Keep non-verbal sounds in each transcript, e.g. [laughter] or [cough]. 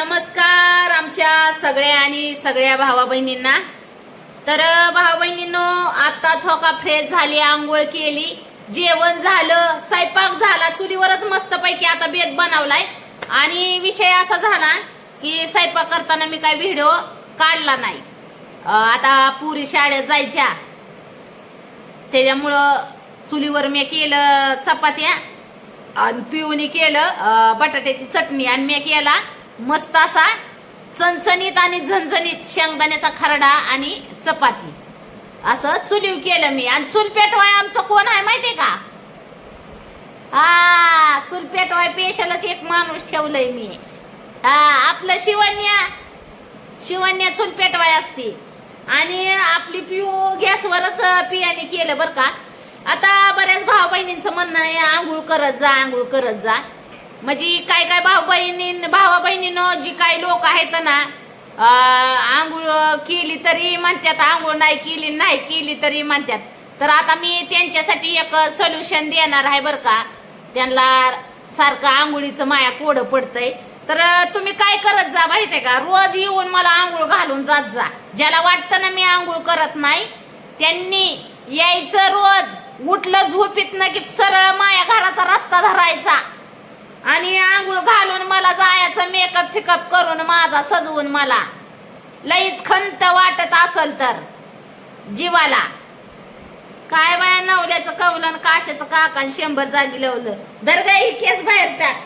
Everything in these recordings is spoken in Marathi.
नमस्कार आमच्या सगळ्या आणि सगळ्या भावा बहिणींना तर भावा बहिणींनो आताच हो का फ्रेश झाली आंघोळ केली जेवण झालं स्वयंपाक झाला चुलीवरच मस्तपैकी आता बेत बनवलाय. आणि विषय असा झाला की स्वयंपाक करताना मी काय व्हिडिओ काढला नाही. आता पुरी शाळेत जायच्या. त्याच्यामुळं चुलीवर मी केलं चपात्या आणि पिऊनी केलं बटाट्याची चटणी आणि मी केला मस्त असा चणचणीत आणि झणझणीत शेंगदाण्याचा खरडा आणि चपाती. असं चुलीव केलं मी. आणि चूल पेटवाय आमचं कोण आहे माहितीये का? हा चूल पेटवाय पेशलच एक माणूस ठेवलंय मी. हा आपलं शिवण्या शिवण्या चूल पेटवाय असते. आणि आपली पिऊ गॅसवरच पियाने केलं बरं का. आता बऱ्याच भाऊ बहिणींचं म्हणणं आहे आंघोळ करत जा आंघोळ करत जा. म्हणजे काय काय भाऊ बहिणी भावा बहिणीनं जी काही लोक आहेत ना आंघोळ केली तरी म्हणतात आंघोळ नाही केली नाही केली तरी म्हणतात. तर आता मी त्यांच्यासाठी एक सोल्युशन देणार आहे बरं का. त्यांना सारखं आंघोळीचं माया कोडं पडतंय. तर तुम्ही काय करत जा माहितीये का? रोज येऊन मला आंघोळ घालून जात जा. ज्याला वाटतं ना मी आंघोळ करत नाही त्यांनी यायचं रोज. उठलं झोपीत ना की सरळ माया घराचा रस्ता धरायचा. आणि आंघोळ घालून मला जायचं मेकअप फिकअप करून माझा सजवून मला. लईच खंत वाटत असल तर जीवाला. काय बाया नवल्याचं कवलन काशाचं काका आणि शंभर जागी लावलं. दर्गा ही केस बाहेर टाक.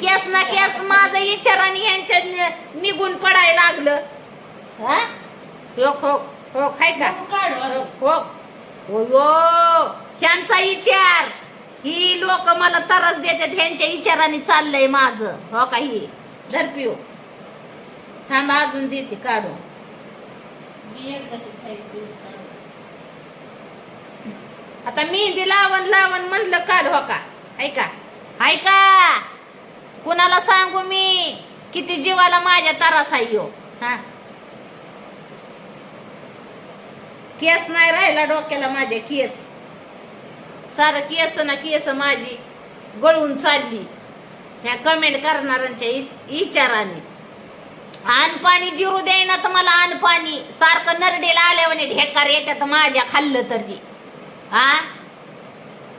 केस ना केस माझं विचाराने यांच्या नि- निघून पडायला लागलं. हा? हो हो हो खाय का? हो हो. हो ह्यांचा विचार ही लोक मला तरस देतात ह्यांच्या विचाराने चाललंय माझं. हो का ही? धर थांब अजून देते काढून. आता मेहंदी लावण लावण म्हणलं काल हो का? ऐका. ऐका. कुणाला सांगू मी? किती जीवाला माझ्या तरास आहे ह्यो. हा? केस नाही राहिला डोक्याला माझ्या केस. सारं केस ना केस माझी गळून चालली. ह्या कमेंट करणाऱ्यांच्या इ- विचाराने आण पाणी जिरू ना तर मला आण पाणी. सारखं नरडेला आल्यावाने ढेकार येत्यात माझ्या खाल्लं तरी. हा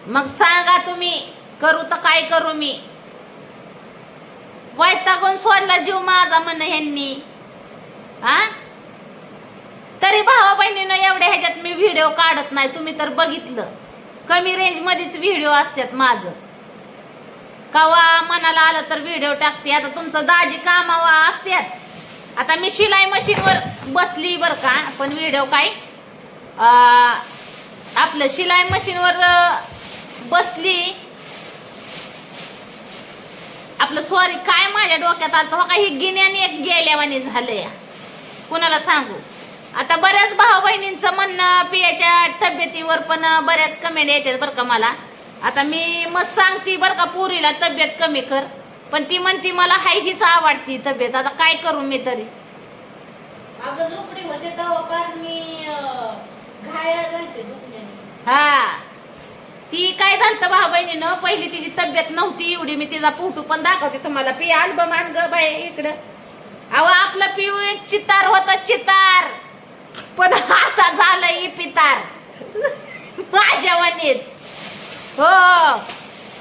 मग सांगा तुम्ही करू तर काय करू मी? वैतागून सोडला जीव माझा म्हण ह्यांनी. हा तरी भावा बहिणीनं एवढ्या ह्याच्यात मी व्हिडिओ काढत नाही. तुम्ही तर बघितलं. कमी रेंज मध्येच व्हिडिओ असतात माझं. कवा मनाला आलं तर व्हिडिओ टाकते. आता तुमचं दाजी कामावा असतात. आता मी शिलाई मशीनवर बसली बर का पण व्हिडिओ काय आपलं शिलाई मशीनवर बसली. आपलं सॉरी काय माझ्या डोक्यात आलं हो का ही गिन्याने एक गेल्यावानी झालंय. कुणाला सांगू? आता बऱ्याच भाऊ बहिणींचं म्हणणं पियाच्या तब्येतीवर पण बऱ्याच कमेंट येतात बरं का मला. आता मी मग सांगते बरं का पुरीला तब्येत कमी कर. पण ती म्हणती मला हाय हीच आवडती तब्येत. आता काय करू मी तरी? अगं झोपडी होते तेव्हा पार मी अं, घायाळ झालते दुखण्याने. हा. ती काय झालं भाऊ बहिणीनं पहिली तिची तब्येत नव्हती एवढी. मी तिचा फोटो पण दाखवते तुम्हाला. पी अल्बम आण ग बाय इकडं. अहो आपलं पिऊ चितार होता चितार. पण आता झालं पितार. माझ्या वनीत हो.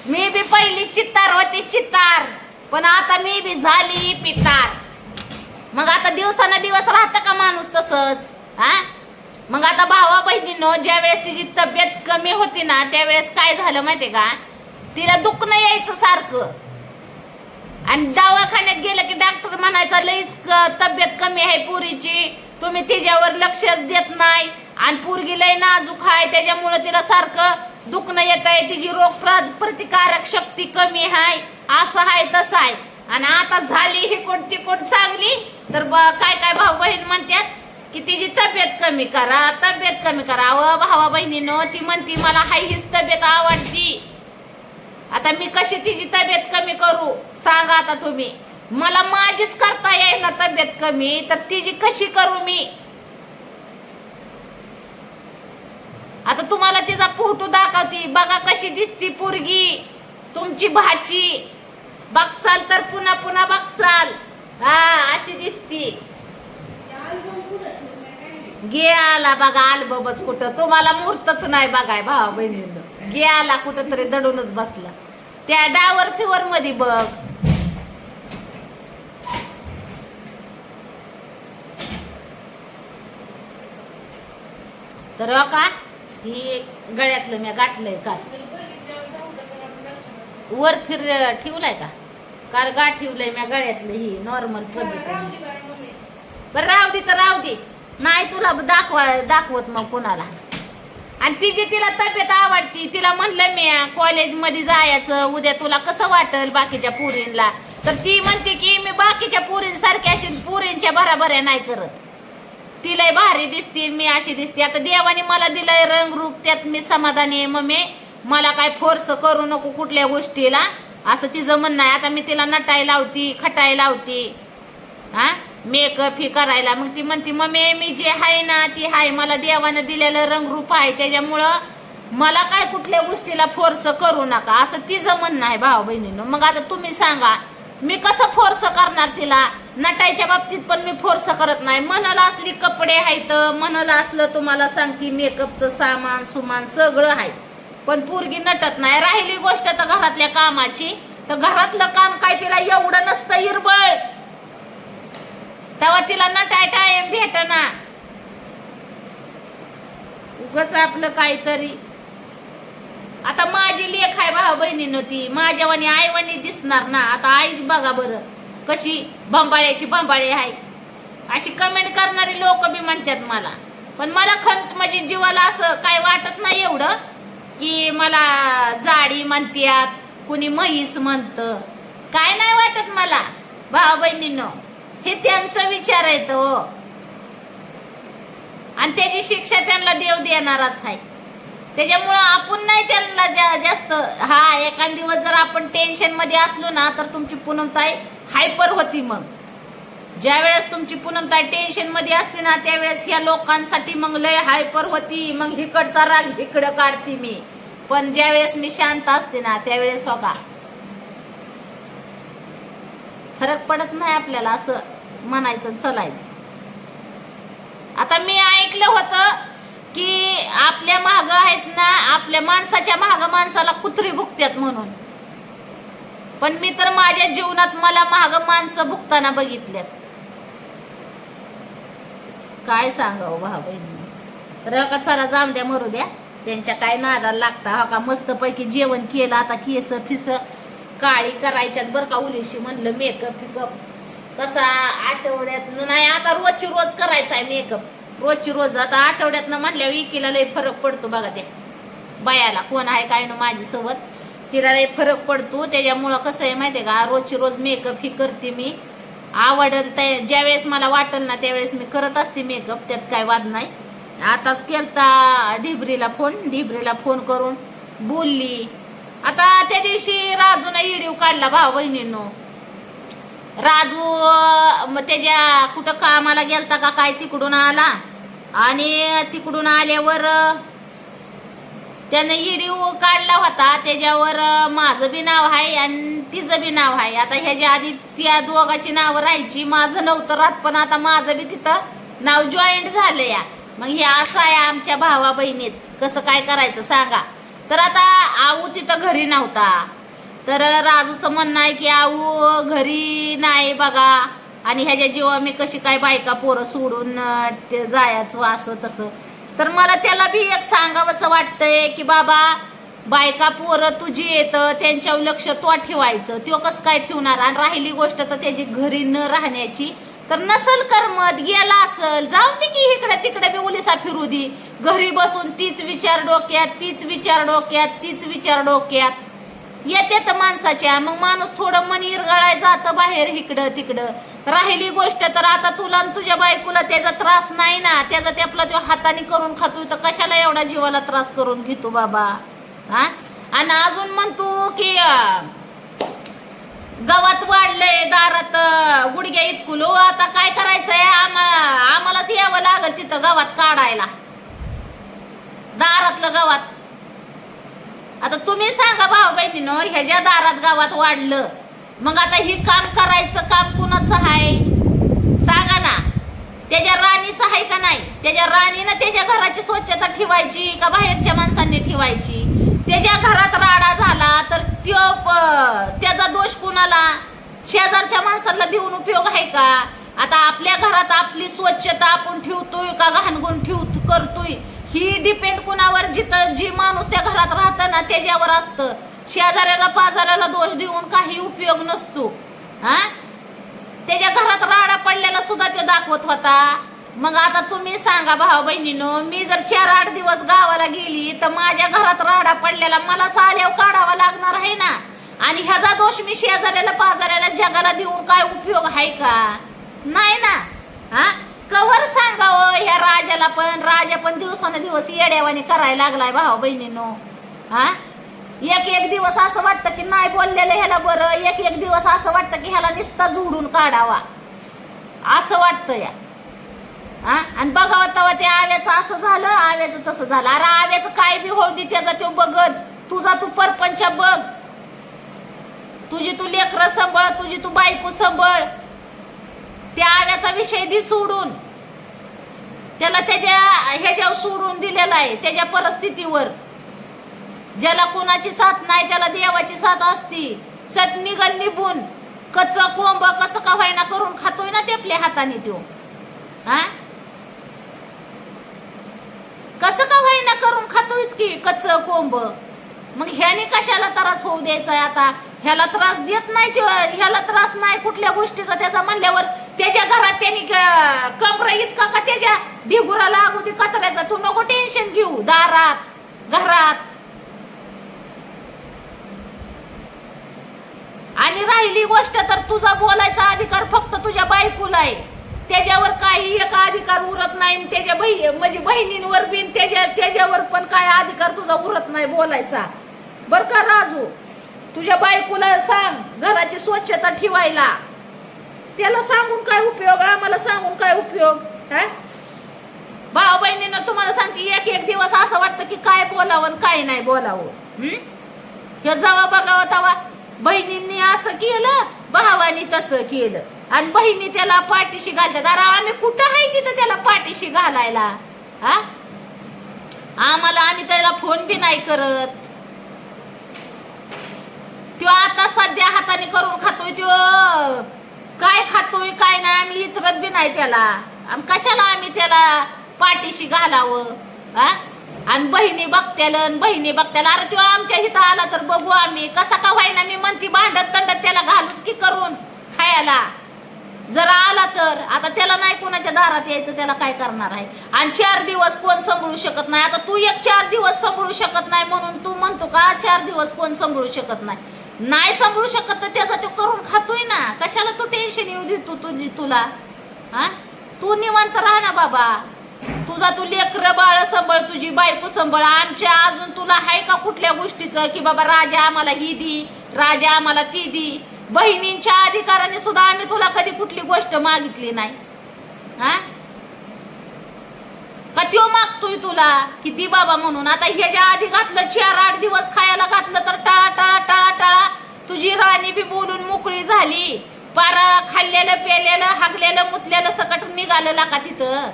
मी बी पहिली चित्तार होती चित्तार. पण आता मी बी झाली पितार. मग आता दिवसानं दिवस राहतं का माणूस तसंच? हा? मग आता भावा बहिणीनं ज्या वेळेस तिची तब्येत कमी होती ना त्यावेळेस काय झालं माहितीये का? तिला दुखणं यायचं सारखं. आणि दवाखान्यात गेलं की डॉक्टर म्हणायचा लईच क- तब्येत कमी आहे पुरीची. तुम्ही तिच्यावर लक्षच देत नाही. आणि पोरगी लय नाजूक आहे त्याच्यामुळे तिला सारखं दुखणं येत आहे. तिची रोग प्र- प्रतिकारक शक्ती कमी आहे. असं आहे तसं आहे. आणि आता झाली ही कोणती कोण चांगली? तर ब- काय काय भाऊ बहीण म्हणतात की तिची तब्येत कमी करा तब्येत कमी करा. अव भावा बहिणीनं ती म्हणती मला हाय हीच तब्येत आवडती. आता मी कशी तिची तब्येत कमी करू? सांगा आता तुम्ही. मला माझीच करता येईल ना तब्येत कमी तर तिची कशी करू मी? आता तुम्हाला तिचा फोटो दाखवती बघा कशी दिसती पोरगी तुमची भाची. बघचाल तर पुन्हा पुन्हा बघचाल. हा अशी दिसती. गे आला बघा आलबच कुठं. तुम्हाला मुहूर्तच नाही बघाय भावा बहिणीनं. गे आला कुठं तरी दडूनच बसला. त्या डावर फिवर मध्ये बघ. तर हो का? ही गळ्यातलं मी गाठलंय काल. वर फिर ठेवलाय का? काल गाठ ठेवलंय मी गळ्यातलं ही नॉर्मल पद्धतीने. बरं राहू दे तर राहू दे. नाही तुला दाखवा दाखवत मग कोणाला. आणि तिची तिला तब्येत आवडती तिला म्हणलं मी कॉलेजमध्ये जायचं उद्या तुला कसं वाटल बाकीच्या पुरींला? तर ती म्हणते की मी बाकीच्या पुरींसारख्या अशी पुरींच्या बराबऱ्या नाही करत. तिला भारी दिसते मी अशी दिसते. आता देवाने मला दिलंय रंग रूप त्यात मी समाधानी आहे मम्मी. मला काय फोर्स करू नको कुठल्या गोष्टीला. असं तिचं म्हणणं आहे. आता मी तिला नटाय लावती खटाय लावती. हा? मेकअप ही करायला. मग ती म्हणती मम्मी मी जे आहे ना ती आहे. मला देवानं दिलेलं रंगरूप आहे. त्याच्यामुळं मला काय कुठल्या गोष्टीला फोर्स करू नका. असं तिचं म्हणणं आहे भाऊ बहिणीनं मग आता तुम्ही सांगा मी कसं फोर्स करणार तिला? नटायच्या बाबतीत पण मी फोर्स करत नाही. मनाला असली कपडे आहेत मनाला असलं तुम्हाला सांगते मेकअपचं सामान सुमान सगळं आहे. पण पोरगी नटत नाही. राहिली गोष्ट तर घरातल्या कामाची. तर घरातलं काम काय तिला एवढं नसतं इरबळ. तेव्हा तिला नटाय टाइम भेटना. उगच आपलं काहीतरी आता माझी लेख आहे भावा बहिणीनं ती. माझ्यावानी आईवानी दिसणार ना. आता आई बघा बरं कशी भांबाळ्याची भांबाळी आहे. अशी कमेंट करणारी लोक बी म्हणतात मला. पण मला खंत म्हणजे जीवाला असं काय वाटत नाही एवढं की मला जाडी म्हणतात कुणी म्हैस म्हणत. काय नाही वाटत मला भावा बहिणीनं. हे त्यांचा विचार आहे तो. आणि त्याची शिक्षा त्यांना देव देणारच आहे. त्याच्यामुळं आपण नाही त्यांना जा- जास्त हा एखाद दिवस जर आपण टेन्शनमध्ये असलो ना तर तुमची पूनमताई हायपर होती मग. ज्या वेळेस तुमची पूनमताई टेन्शनमध्ये असते ना त्यावेळेस ह्या लोकांसाठी मग लय हायपर होती. मग इकडचा राग इकडं काढते मी. पण ज्या वेळेस मी शांत असते ना त्यावेळेस हो का? फरक पडत नाही आपल्याला असं म्हणायचं चलायचं. आता मी ऐकलं होतं की आपल्या महाग आहेत ना आपल्या माणसाच्या महाग माणसाला कुत्री भुकत्यात म्हणून. पण मी तर माझ्या जीवनात मला महाग माणसं भुकताना बघितल्यात. काय सांगावं भाऊ बहिणी तर का चला जाऊन द्या मरू द्या. त्यांच्या काय नादाला लागता हा का? मस्त पैकी जेवण केलं आता केस फिस काळी करायच्यात बरं का? उलीशी म्हणलं मेकअप फिकअप कसा आठवड्यात नाही आता रोजची रोज करायचा आहे मेकअप रोजची रोज आता आठवड्यातनं म्हणल्या विकीला लय फरक पडतो बघा त्या. बायाला कोण आहे काय ना माझी सोबत तिला लय फरक पडतो. त्याच्यामुळं कसं आहे माहितीये का? रोजची रोज मेकअप ही करते मी. आवडल त्या ज्या वेळेस मला वाटेल ना त्यावेळेस मी करत असते मेकअप त्यात काय वाद नाही. आताच केलता ढिबरीला फोन ढिबरीला फोन करून बोलली. आता त्या दिवशी राजूने व्हिडिओ काढला भाऊ बहिणींनो राजू मग त्याच्या कुठं कामाला गेलता का काय तिकडून आला? आणि तिकडून आल्यावर त्यानं व्हिडिओ काढला होता. त्याच्यावर माझं बी नाव आहे आणि तिचं बी नाव आहे. आता ह्याच्या आधी त्या दोघाची नावं राहायची. माझं नव्हतं राहत पण आता माझं बी तिथं नाव जॉईंट झालं या. मग हे असं आहे आमच्या भावा बहिणीत. कसं काय करायचं सांगा. तर आता आऊ तिथं घरी नव्हता. तर राजूचं म्हणणं आहे की आऊ घरी नाही बघा. आणि ह्याच्या जीवा मी कशी काय बायका पोरं सोडून ते जायचो असं तसं. तर मला त्याला बी एक सांगावंसं वाटतंय की बाबा बायका पोरं तुझी येतं त्यांच्यावर लक्ष तो ठेवायचं. तो कसं काय ठेवणार? आणि राहिली गोष्ट तर त्याची घरी न राहण्याची. तर नसल करमत गेला असल. जाऊ दे की इकडे तिकडे बी उलिसा फिरू दे. घरी बसून तीच विचार डोक्यात तीच विचार डोक्यात तीच विचार डोक्यात. येते तर माणसाच्या मग माणूस थोडं मन इरगळाय जातं बाहेर इकडं तिकडं. राहिली गोष्ट तर आता तुला आणि तुझ्या बायकोला त्याचा त्रास नाही ना. त्याचा ते आपला तो हाताने करून खातोय तर कशाला एवढा जीवाला त्रास करून घेतो बाबा? हा? आणि अजून म्हणतो की अं, गवत वाढलंय दारात गुडघ्या इतकुलो. आता काय करायचंय? आम्हाला आम्हालाच यावं लागल तिथं गावात काढायला. दारातलं गवत. आता तुम्ही सांगा भाऊ बहिणीनो ह्याच्या दारात गावात वाढलं मग आता ही काम करायचं काम कुणाचं आहे सांगा ना. त्याच्या राणीचं आहे का नाही? त्याच्या राणीनं त्याच्या घराची स्वच्छता ठेवायची का बाहेरच्या माणसांनी ठेवायची? त्याच्या घरात राडा झाला तर त्यो त्याचा दोष कुणाला? शेजारच्या माणसाला देऊन उपयोग आहे का? आता आपल्या घरात आपली स्वच्छता आपण ठेवतोय का घाणगुण ठेव करतोय? ही डिपेंड कुणावर जिथं जी माणूस त्या घरात राहतं ना त्याच्यावर असतं. शेजाऱ्याला पाजाऱ्याला दोष देऊन काही उपयोग नसतो. हा? त्याच्या घरात राडा पडलेला सुद्धा तो दाखवत होता. मग आता तुम्ही सांगा भाऊ बहिणीनो मी जर चार आठ दिवस गावाला गेली तर माझ्या घरात राडा पडलेला मला चालेव काढावा लागणार आहे ना? आणि ह्याचा दोष मी शेजाऱ्याला पाजाऱ्याला जगाला देऊन काय उपयोग आहे का? नाही ना? हा? कवर सांगावं ह्या राजाला पण. राजा पण दिवसाने दिवस येड्यावाने करायला लागलाय भाऊ बहिणीनो. हा? एक एक दिवस असं वाटतं की नाही बोललेलं ह्याला बरं. एक एक दिवस असं वाटतं की ह्याला नुसता जोडून काढावा. असं वाटतं या. हा? आणि बघावं तेव्हा ते आव्याचं असं झालं आव्याचं तसं झालं. अरे आव्याचं काय बी होऊ दि त्याचा तो बघत तुझा तू परपंच बघ. तुझी तू लेकरं सांभाळ तुझी तू बायको सांभाळ. त्या आव्याचा विषय दि सोडून. त्याला त्याच्या ह्याच्यावर सोडून दिलेला आहे त्याच्या परिस्थितीवर. ज्याला कोणाची साथ नाही त्याला देवाची साथ असती. चटणी गल निभून कच कोंब कसं का व्हायना करून खातोय ना ते आपल्या हाताने तो. हा कसं का व्हायना करून खातोयच की कच कोंब? मग ह्याने कशाला त्रास होऊ द्यायचा आहे आता? ह्याला त्रास देत नाही ते ह्याला त्रास नाही कुठल्या गोष्टीचा. त्याचा म्हणल्यावर त्याच्या घरात त्यांनी कमरा इतका का त्याच्या ढिगुराला लागू दे कचऱ्याचा. तू नको टेन्शन घेऊ. दारात घरात. आणि राहिली गोष्ट तर तुझा बोलायचा अधिकार फक्त तुझ्या बायकोला आहे. त्याच्यावर काही एक अधिकार उरत नाही आणि त्याच्या बहि म्हणजे बहिणींवर बिन त्याच्या त्याच्यावर पण काय अधिकार तुझा उरत नाही बोलायचा. बर का राजू? तुझ्या बायकोला सांग घराची स्वच्छता ठेवायला. त्याला सांगून काय उपयोग? आम्हाला सांगून काय उपयोग? हा? भाऊ बहिणीनं तुम्हाला सांगते एक एक दिवस असं वाटतं की काय बोलावं आणि काय नाही बोलावं. हे? जेव्हा बघावं तवा. बहिणींनी असं केलं भावानी तसं केलं. आणि बहिणी त्याला पाठीशी घालतात. अरे आम्ही कुठं आहे तिथं त्याला पाठीशी घालायला? हा? आम्हाला आम्ही त्याला फोन बी नाही करत. तो आता सध्या हाताने करून खातोय तो काय खातोय काय नाही आम्ही इचरत बी नाही त्याला. आम कशाला आम्ही त्याला पाठीशी घालावं? हा आणि बहिणी बघत्याला आणि बहिणी बघत्याला. अरे तो आमच्या इथं आला तर बघू आम्ही. कसा का व्हायना? मी म्हणते भांडत तंडत त्याला घालूच की करून खायला? जर आला तर. आता त्याला नाही कोणाच्या दारात यायचं त्याला काय करणार आहे? आणि चार दिवस कोण सांभाळू शकत नाही? आता तू एक चार दिवस सांभाळू शकत नाही म्हणून तू म्हणतो का चार दिवस कोण सांभाळू शकत नाही? नाही सांभाळू शकत तर त्याचा तो करून खातोय ना. कशाला तू टेन्शन येऊ देतो तुझी तुला? हा? तू निवांत राहा ना बाबा. तुझा तू लेकर बाळ संभळ तुझी बायको संभळ. आमच्या अजून तुला आहे का कुठल्या गोष्टीचं? की बाबा राजा आम्हाला ही दी राजा आम्हाला ती दी. बहिणींच्या अधिकाराने सुद्धा आम्ही तुला कधी कुठली गोष्ट मागितली नाही. हा? का त्यो मागतोय तुला? की बाबा म्हणून. आता ह्याच्या आधी घातलं चार आठ दिवस खायला घातलं तर टाळा टाळा टाळा टाळा. तुझी राणी बी बोलून मोकळी झाली. पार खाल्लेलं पेलेलं हागलेलं मुतलेलं सकट निघालं का तिथं?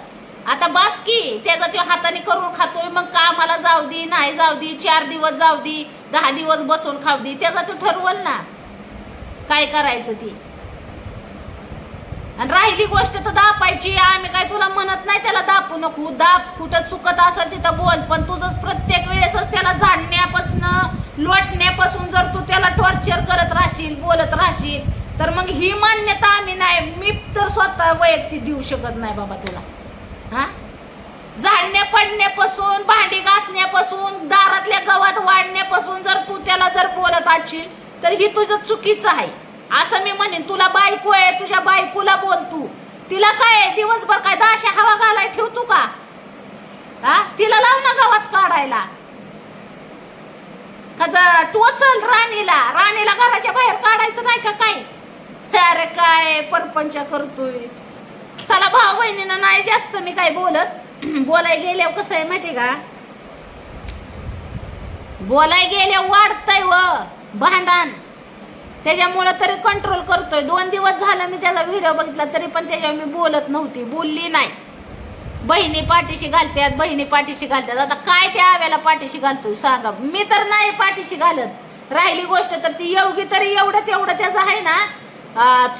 आता बस की त्याचा त्यो हाताने करून खातोय मग का आम्हाला जाऊ दे नाही जाऊ दे चार दिवस जाऊ दे दहा दिवस बसून खाऊ दे त्याचा तो ठरवल ना. काय करायचं ती? आणि राहिली गोष्ट तर दापायची. आम्ही काय तुला म्हणत नाही त्याला दापू नको. दाप कुठं चुकत असेल तिथं बोल. पण तुझं प्रत्येक वेळेसच त्याला झाडण्यापासून लोटण्यापासून जर तू त्याला टॉर्चर करत राहशील बोलत राहशील तर मग ही मान्यता आम्ही नाही. मी तर स्वतः वैयक्तिक देऊ शकत नाही बाबा तुला. हा? झाडण्या पडण्यापासून भांडी घासण्यापासून दारातल्या गवत वाढण्यापासून जर तू त्याला जर बोलत असशील तर ही तुझं चुकीचं आहे. असं मी म्हणेन तुला बायको आहे तुझ्या बायकोला बोल तू. तिला काय आहे, दिवसभर काय दाशा हवा घालाय ठेवतो का? हा? तिला लाव ना गावात काढायला. कदा टोचल राणीला. राणीला घराच्या बाहेर काढायचं नाही का काय अरे काय परपंच करतोय. चला भाऊ बहिणीनं नाही जास्त मी काय बोलत. [clears throat] बोलाय गेल्यावर कसं आहे माहिती का? बोलाय गेल्यावर वाढतय व भांडण. त्याच्यामुळं तरी कंट्रोल करतोय. दोन दिवस झालं मी त्याचा व्हिडिओ बघितला तरी पण त्याच्यावर मी बोलत नव्हती. बोलली नाही. बहिणी पाठीशी घालतात बहिणी पाठीशी घालतात आता काय त्या आव्याला पाठीशी घालतोय सांगा. मी तर नाही पाठीशी घालत. राहिली गोष्ट तर ती योगी तरी एवढं तेवढं त्याचं आहे ना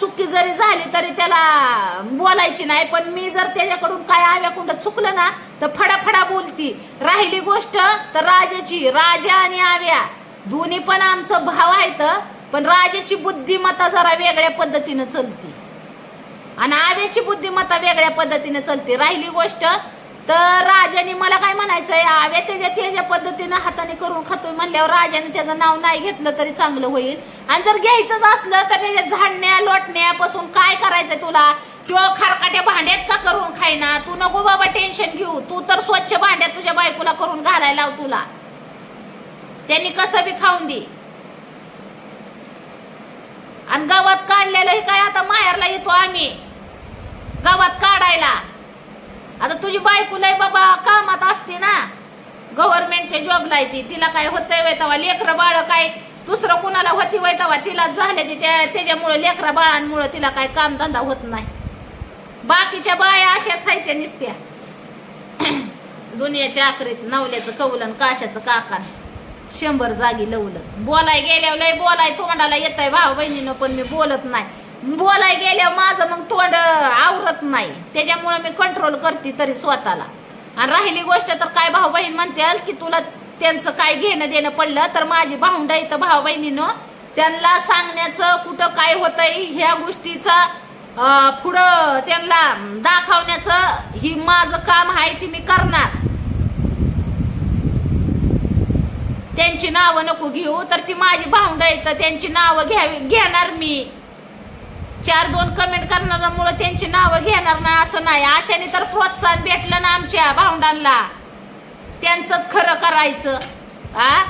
चुकी जरी झाली तरी त्याला बोलायची नाही. पण मी जर त्याच्याकडून काय आव्याकुंड चुकलं ना तर फडाफडा बोलती. राहिली गोष्ट तर राजाची राजा आणि आव्या. दोन्ही पण आमचं भाव आहेत. पण राजाची बुद्धिमत्ता जरा वेगळ्या पद्धतीनं चलते. आणि आव्याची बुद्धिमत्ता वेगळ्या पद्धतीने चलते. राहिली गोष्ट तर राजाने मला काय म्हणायचंय? आव्या त्याच्या त्याच्या पद्धतीनं हाताने करून खातोय म्हणल्यावर राजाने त्याचं नाव नाही घेतलं तरी चांगलं होईल. आणि जर घ्यायचंच असलं तर त्याच्या झाडण्या लोटण्यापासून काय करायचंय तुला? किंवा खारकाट्या भांड्यात का करून खायना? तू नको बाबा टेन्शन घेऊ. तू तर स्वच्छ भांड्यात तुझ्या बायकोला करून घालायला लाव तुला. त्यांनी कसं बी खाऊन दे. आणि गावात काढलेलं काय आता माहेरला येतो आम्ही. गावात काढायला. आता तुझी बायको लय बाबा कामात असते ना. गव्हर्नमेंटच्या जॉबला येते तिला काय होतंय वय तेव्हा लेकरं बाळ काय दुसरं कुणाला होती वय तेव्हा तिला झाले ती त्या त्याच्यामुळे लेकरा बाळांमुळे तिला काय कामधंदा होत नाही. बाकीच्या बाया अशाच आहेत त्या निसत्या. [coughs] दुनियाच्या आखरीत नवल्याचं कौलन काशाचं काकान. शंभर जागी लवलं. बोलाय गेल्यावर लय बोलाय तोंडाला येत आहे भाऊ बहिणीनं पण मी बोलत नाही. बोलाय गेल्यावर माझं मग तोंड आवरत नाही. त्याच्यामुळे मी कंट्रोल करते तरी स्वतःला. आणि राहिली गोष्ट तर काय भाऊ बहीण म्हणते की तुला त्यांचं काय घेणं देणं पडलं तर माझी भाऊंड इथं भाऊ बहिणीनं. त्यांना सांगण्याचं कुठं काय होतंय ह्या गोष्टीचा पुढं त्यांना दाखवण्याचं ही माझं काम आहे ती मी करणार. त्यांची नावं नको घेऊ तर ती माझी भावंड तर त्यांची नावं घ्यावी घेणार मी. चार दोन कमेंट करणाऱ्यामुळे त्यांची नावं घेणार नाही असं नाही. अशाने तर प्रोत्साहन भेटलं ना आमच्या भावंडांना. त्यांचंच खरं करायचं. आ?